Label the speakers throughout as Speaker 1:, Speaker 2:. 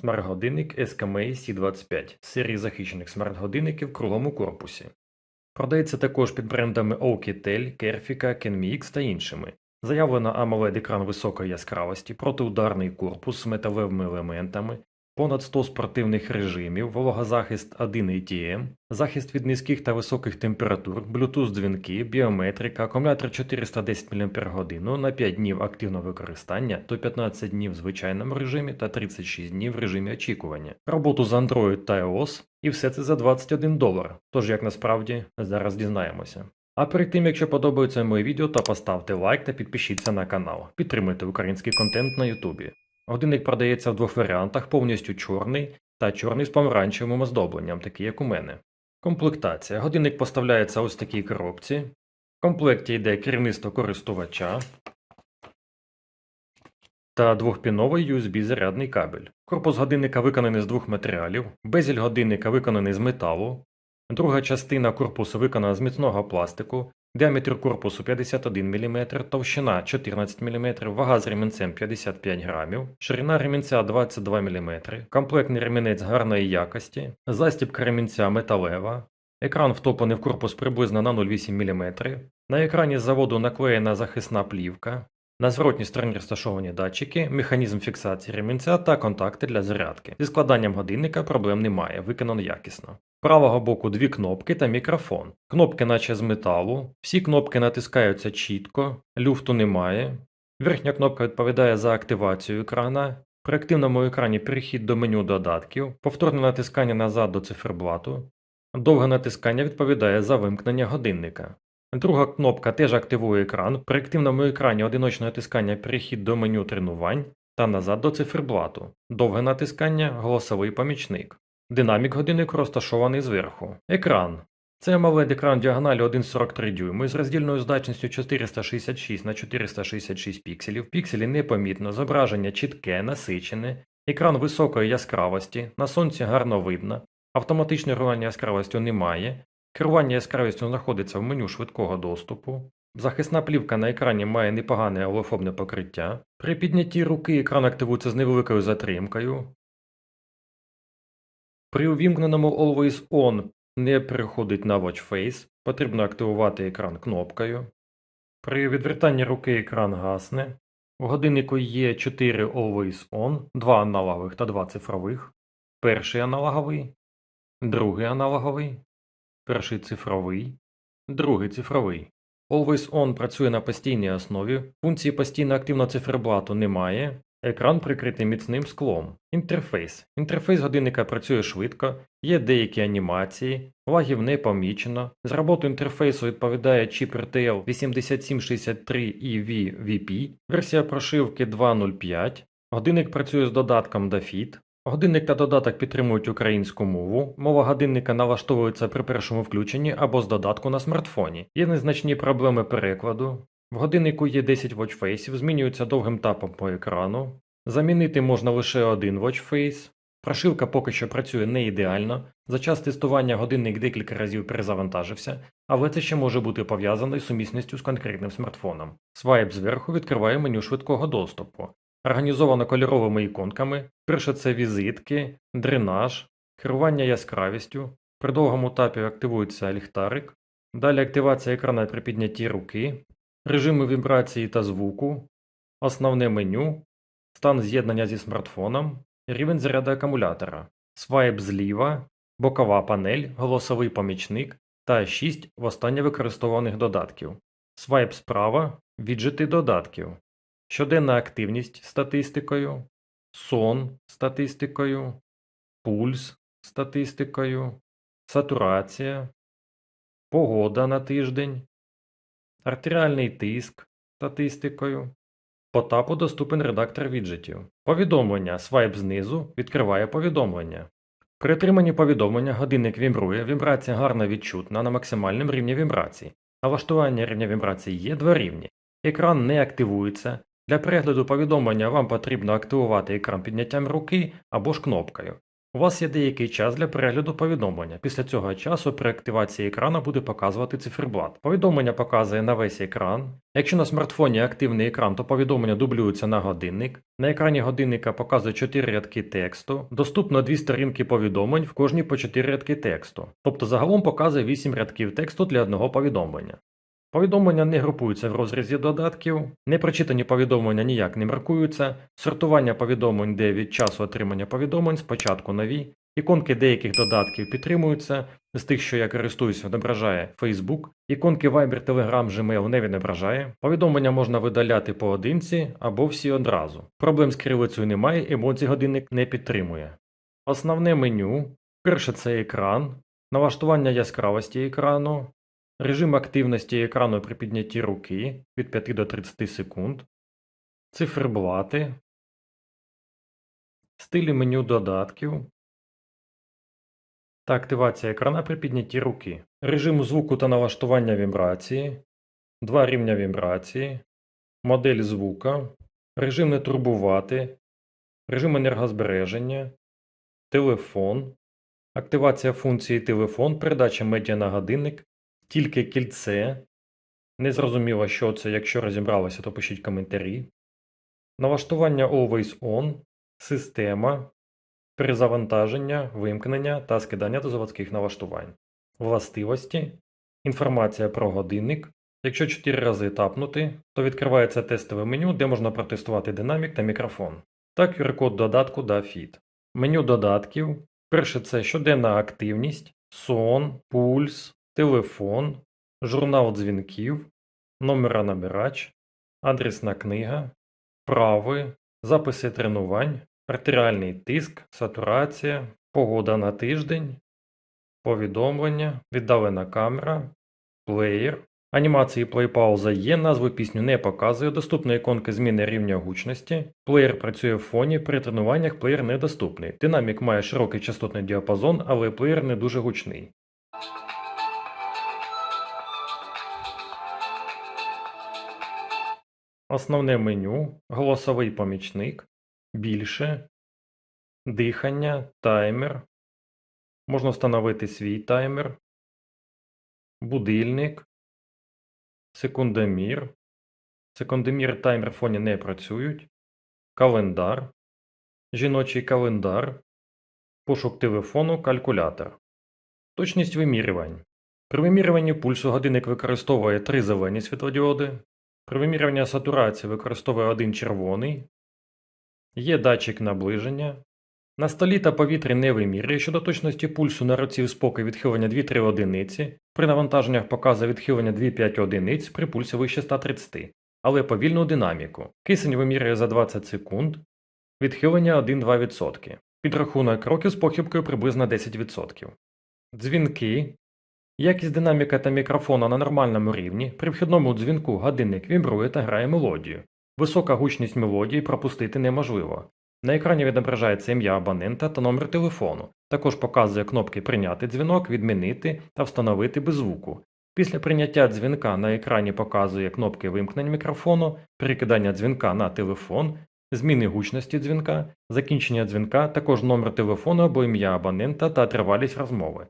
Speaker 1: Смарт-годинник SKMA C25 з серії захищених смарт-годинників в круглому корпусі. Продається також під брендами Oukitel, Kerfica, Kenmix та іншими. Заявлено AMOLED екран високої яскравості, протиударний корпус з металевими елементами, понад 100 спортивних режимів, вологозахист 1 ATM, захист від низьких та високих температур, Bluetooth дзвінки, біометрика, акумулятор 410 мАч на 5 днів активного використання, то 15 днів в звичайному режимі та 36 днів в режимі очікування, роботу з Android та iOS, і все це за 21 долар. Тож як насправді зараз дізнаємося. А перед тим, якщо подобається моє відео, то поставте лайк та підпишіться на канал. Підтримуйте український контент на Ютубі. Годинник продається в двох варіантах: повністю чорний та чорний з помаранчевим оздобленням, такий як у мене. Комплектація. Годинник поставляється ось в такій коробці. В комплекті йде керівництво користувача та двохпіновий USB-зарядний кабель. Корпус годинника виконаний з двох матеріалів, безіль годинника виконаний з металу, друга частина корпусу виконана з міцного пластику, діаметр корпусу 51 мм, товщина 14 мм, вага з ремінцем 55 грамів, ширина ремінця 22 мм, комплектний ремінець гарної якості, застібка ремінця металева, екран втоплений в корпус приблизно на 0,8 мм, на екрані з заводу наклеєна захисна плівка, на зворотній стороні розташовані датчики, механізм фіксації ремінця та контакти для зарядки. Зі складанням годинника проблем немає, виконано якісно. Правого боку дві кнопки та мікрофон. Кнопки наче з металу, всі кнопки натискаються чітко, люфту немає. Верхня кнопка відповідає за активацію екрана. При активному екрані перехід до меню додатків, повторне натискання назад до циферблату. Довге натискання відповідає за вимкнення годинника. Друга кнопка теж активує екран. При активному екрані одиночне натискання перехід до меню тренувань та назад до циферблату. Довге натискання голосовий помічник. Динамік годиннику розташований зверху. Екран. Це AMOLED екран діагоналі 1,43 дюйми з роздільною здатністю 466 на 466 пікселів. Пікселі непомітно, зображення чітке, насичене, екран високої яскравості, на сонці гарно видно, автоматичне регулювання яскравістю немає, керування яскравістю знаходиться в меню швидкого доступу. Захисна плівка на екрані має непогане олефобне покриття. При піднятті руки екран активується з невеликою затримкою. При увімкненому Always On не переходить на Watch Face, потрібно активувати екран кнопкою. При відвертанні руки екран гасне. У годиннику є 4 Always On, 2 аналогових та 2 цифрових. Перший аналоговий, другий аналоговий, перший цифровий, другий цифровий. Always On працює на постійній основі, функції постійно активного циферблату немає, екран прикритий міцним склом. Інтерфейс. Інтерфейс годинника працює швидко, є деякі анімації, лагів не помічено. З роботу інтерфейсу відповідає чіп RTL 8763 EV VP, версія прошивки 2.05. Годинник працює з додатком DaFit. Годинник та додаток підтримують українську мову. Мова годинника налаштовується при першому включенні або з додатку на смартфоні. Є незначні проблеми перекладу. В годиннику є 10 watchfaceів, змінюються довгим тапом по екрану. Замінити можна лише один watchface. Прошивка поки що працює не ідеально. За час тестування годинник декілька разів перезавантажився, але це ще може бути пов'язано із сумісністю з конкретним смартфоном. Свайп зверху відкриває меню швидкого доступу. Організовано кольоровими іконками. Перше це візитки, дренаж, керування яскравістю. При довгому тапі активується ліхтарик. Далі активація екрана при піднятті руки, режими вібрації та звуку, основне меню, стан з'єднання зі смартфоном, рівень заряду акумулятора, свайп зліва, бокова панель, голосовий помічник та 6 востаннє використовуваних додатків. Свайп справа, віджити додатків. Щоденна активність статистикою, сон статистикою, пульс статистикою, сатурація, погода на тиждень, артеріальний тиск статистикою. По тапу доступен редактор віджитів. Повідомлення свайп знизу відкриває повідомлення. При отриманні повідомлення годинник вібрує, вібрація гарно відчутна на максимальному рівні вібрацій. Налаштування рівня вібрацій є два рівні. Екран не активується. Для перегляду повідомлення вам потрібно активувати екран підняттям руки або ж кнопкою. У вас є деякий час для перегляду повідомлення. Після цього часу при активації екрану буде показувати циферблат. Повідомлення показує на весь екран. Якщо на смартфоні активний екран, то повідомлення дублюються на годинник. На екрані годинника показує 4 рядки тексту. Доступно 2 сторінки повідомлень, в кожній по 4 рядки тексту. Тобто загалом показує 8 рядків тексту для одного повідомлення. Повідомлення не групуються в розрізі додатків, непрочитані повідомлення ніяк не маркуються, сортування повідомлень йде від часу отримання повідомлень, спочатку нові, іконки деяких додатків підтримуються, з тих, що я користуюсь, відображає Facebook, іконки Viber, Telegram, Gmail не відображає, повідомлення можна видаляти поодинці або всі одразу. Проблем з кирилицею немає, емоцій годинник не підтримує. Основне меню. Перше це екран, налаштування яскравості екрану, Режим активності екрану при піднятті руки від 5 до 30 секунд. Циферблати. Стилі меню додатків. Та активація екрана при піднятті руки. Режим звуку та налаштування вібрації. Два рівня вібрації. Модель звука. Режим не турбувати. Режим енергозбереження. Телефон. Активація функції телефон. Передача медіа на годинник. Тільки кільце. Незрозуміло, що це, якщо розібралися, то пишіть коментарі. Налаштування Always On, система, перезавантаження, вимкнення та скидання до заводських налаштувань. Властивості, інформація про годинник. Якщо 4 рази тапнути, то відкривається тестове меню, де можна протестувати динамік та мікрофон. Та QR-код додатку DaFit. Меню додатків. Перше це щоденна активність, сон, пульс, телефон, журнал дзвінків, номера-набирач, адресна книга, вправи, записи тренувань, артеріальний тиск, сатурація, погода на тиждень, повідомлення, віддалена камера, плеєр. Анімації плей-пауза є, назву пісню не показує, доступна іконка зміни рівня гучності, плеєр працює в фоні, при тренуваннях плеєр недоступний. Динамік має широкий частотний діапазон, але плеєр не дуже гучний. Основне меню, голосовий помічник, більше, дихання, таймер. Можна встановити свій таймер, будильник, секундомір. Секундомір таймер фоні не працюють, календар, жіночий календар, пошук телефону, калькулятор. Точність вимірювань. При вимірюванні пульсу годинник використовує три зелені світлодіоди. При вимірюванні сатурації використовує один червоний. Є датчик наближення. На столі та повітрі не вимірює щодо точності пульсу на руці в спокій відхилення 2-3 одиниці. При навантаженнях показує відхилення 2-5 одиниць при пульсі вище 130, але повільну динаміку. Кисень вимірює за 20 секунд. Відхилення 1-2%. Підрахунок кроків з похибкою приблизно 10%. Дзвінки. Якість динаміка та мікрофона на нормальному рівні, при вхідному дзвінку годинник вібрує та грає мелодію. Висока гучність мелодії пропустити неможливо. На екрані відображається ім'я абонента та номер телефону. Також показує кнопки Прийняти дзвінок, відмінити та встановити без звуку. Після прийняття дзвінка на екрані показує кнопки вимкнення мікрофону, перекидання дзвінка на телефон, зміни гучності дзвінка, закінчення дзвінка, також номер телефону або ім'я абонента та тривалість розмови.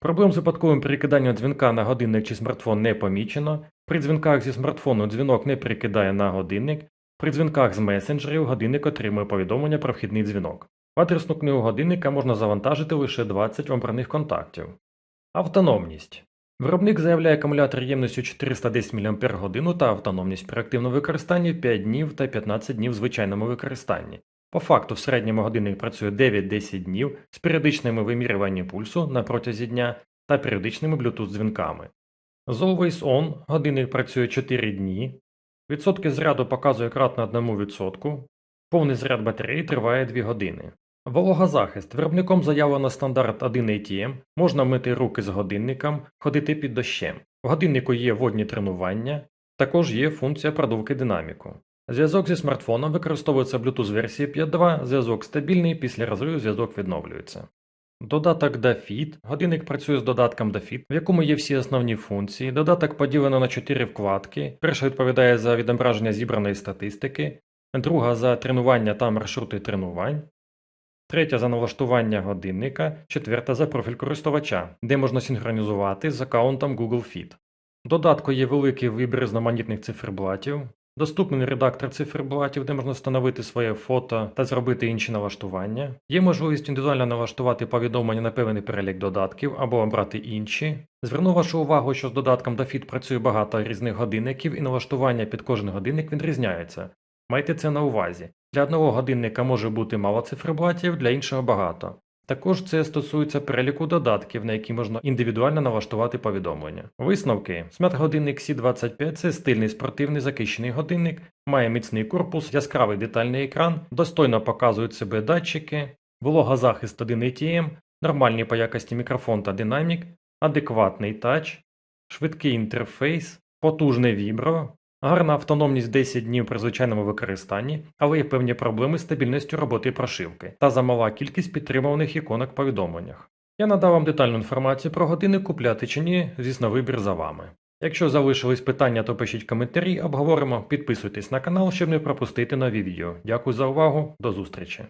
Speaker 1: Проблем з випадковим перекиданням дзвінка на годинник чи смартфон не помічено. При дзвінках зі смартфону дзвінок не перекидає на годинник. При дзвінках з месенджерів годинник отримує повідомлення про вхідний дзвінок. В адресну книгу годинника можна завантажити лише 20 обраних контактів. Автономність. Виробник заявляє акумулятор ємністю 410 мАч та автономність при активному використанні 5 днів та 15 днів в звичайному використанні. По факту в середньому годинник працює 9-10 днів з періодичними вимірюванням пульсу на протязі дня та періодичними Bluetooth дзвінками. З Always On годинник працює 4 дні, відсотки заряду показує кратно 1%, повний заряд батареї триває 2 години. Вологозахист. Виробником заявлено стандарт 1 ATM, можна мити руки з годинником, ходити під дощем. В годиннику є водні тренування, також є функція продувки динаміку. Зв'язок зі смартфоном використовується Bluetooth версії 5.2, зв'язок стабільний, після розриву зв'язок відновлюється. Додаток DaFit. Годинник працює з додатком DaFit, в якому є всі основні функції. Додаток поділено на 4 вкладки. Перша відповідає за відображення зібраної статистики, друга за тренування та маршрути тренувань, третя за налаштування годинника, четверта за профіль користувача, де можна синхронізувати з аккаунтом Google Fit. Додатку є великий вибір різноманітних циферблатів, доступний редактор циферблатів, де можна встановити своє фото та зробити інші налаштування. Є можливість індивідуально налаштувати повідомлення на певний перелік додатків або обрати інші. Зверну вашу увагу, що з додатком до Fit працює багато різних годинників і налаштування під кожен годинник відрізняється. Майте це на увазі. Для одного годинника може бути мало циферблатів, для іншого багато. Також це стосується переліку додатків, на які можна індивідуально налаштувати повідомлення. Висновки: смарт-годинник C25 це стильний спортивний захищений годинник, має міцний корпус, яскравий детальний екран, достойно показують себе датчики, вологозахист 1 ATM, нормальний по якості мікрофон та динамік, адекватний тач, швидкий інтерфейс, потужне вібро, гарна автономність 10 днів при звичайному використанні, але є певні проблеми з стабільністю роботи прошивки та замала кількість підтримуваних іконок повідомленнях. Я надав вам детальну інформацію про години купляти чи ні, звісно, вибір за вами. Якщо залишились питання, то пишіть коментарі, обговоримо, підписуйтесь на канал, щоб не пропустити нові відео. Дякую за увагу, до зустрічі!